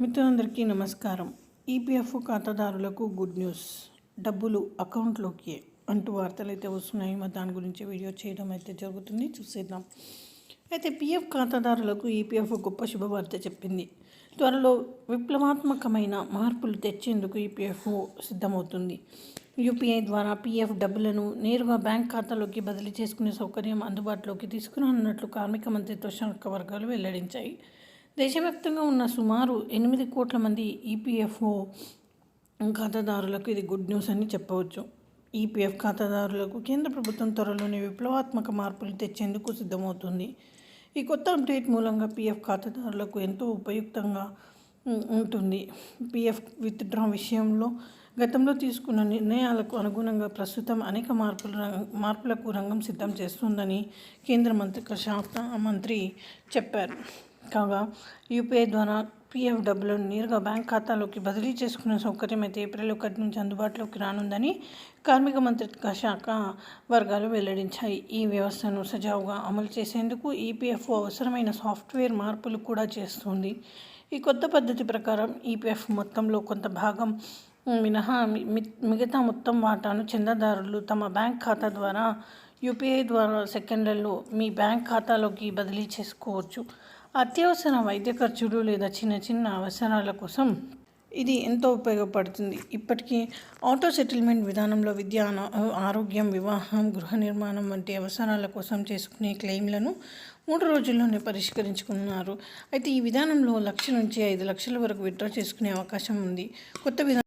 మిత్రులందరికీ నమస్కారం. ఈపీఎఫ్ ఖాతాదారులకు గుడ్ న్యూస్ డబ్బులు అకౌంట్లోకి అంటూ వార్తలు అయితే వస్తున్నాయి. మరి దాని గురించి వీడియో చేయడం అయితే జరుగుతుంది. చూసేద్దాం. అయితే పీఎఫ్ ఖాతాదారులకు ఈపీఎఫ్ గొప్ప శుభవార్త చెప్పింది. త్వరలో విప్లవాత్మకమైన మార్పులు తెచ్చేందుకు ఈపీఎఫ్ సిద్ధమవుతుంది. యూపీఐ ద్వారా పీఎఫ్ డబ్బులను నేరుగా బ్యాంక్ ఖాతాలోకి బదిలీ చేసుకునే సౌకర్యం అందుబాటులోకి తీసుకురానున్నట్లు కార్మిక మంత్రిత్వ శాఖ వర్గాలు వెల్లడించాయి. దేశవ్యాప్తంగా ఉన్న సుమారు ఎనిమిది కోట్ల మంది ఈపీఎఫ్ఓ ఖాతాదారులకు ఇది గుడ్ న్యూస్ అని చెప్పవచ్చు. ఈపీఎఫ్ ఖాతాదారులకు కేంద్ర ప్రభుత్వం త్వరలోనే విప్లవాత్మక మార్పులు తెచ్చేందుకు సిద్ధమవుతుంది. ఈ కొత్త అప్డేట్ మూలంగా పీఎఫ్ ఖాతాదారులకు ఎంతో ఉపయుక్తంగా ఉంటుంది. పీఎఫ్ విత్డ్రా విషయంలో గతంలో తీసుకున్న నిర్ణయాలకు అనుగుణంగా ప్రస్తుతం అనేక మార్పులు మార్పులకు రంగం సిద్ధం చేస్తుందని కేంద్ర మంత్రి శాఖ మంత్రి చెప్పారు. కాగా యూపీఐ ద్వారా పీఎఫ్ డబ్బులను నేరుగా బ్యాంక్ ఖాతాలోకి బదిలీ చేసుకునే సౌకర్యం అయితే ఏప్రిల్ ఒకటి నుంచి అందుబాటులోకి రానుందని కార్మిక మంత్రిత్వ శాఖ వర్గాలు వెల్లడించాయి. ఈ వ్యవస్థను సజావుగా అమలు చేసేందుకు ఈపీఎఫ్ఓ అవసరమైన సాఫ్ట్వేర్ మార్పులు కూడా చేస్తుంది. ఈ కొత్త పద్ధతి ప్రకారం ఈపీఎఫ్ మొత్తంలో కొంత భాగం మినహా మి- మిగతా మొత్తం వాటాను చందాదారులు తమ బ్యాంక్ ఖాతా ద్వారా యూపీఐ ద్వారా సెకండ్లలో మీ బ్యాంక్ ఖాతాలోకి బదిలీ చేసుకోవచ్చు. అత్యవసర వైద్య ఖర్చులు లేదా చిన్న చిన్న అవసరాల కోసం ఇది ఎంతో ఉపయోగపడుతుంది. ఇప్పటికీ ఆటో సెటిల్మెంట్ విధానంలో విద్య ఆరోగ్యం వివాహం గృహ నిర్మాణం వంటి అవసరాల కోసం చేసుకునే క్లెయిమ్లను మూడు రోజుల్లోనే పరిష్కరించుకున్నారు. అయితే ఈ విధానంలో లక్ష నుంచి ఐదు లక్షల వరకు విత్డ్రా చేసుకునే అవకాశం ఉంది. కొత్త విధానం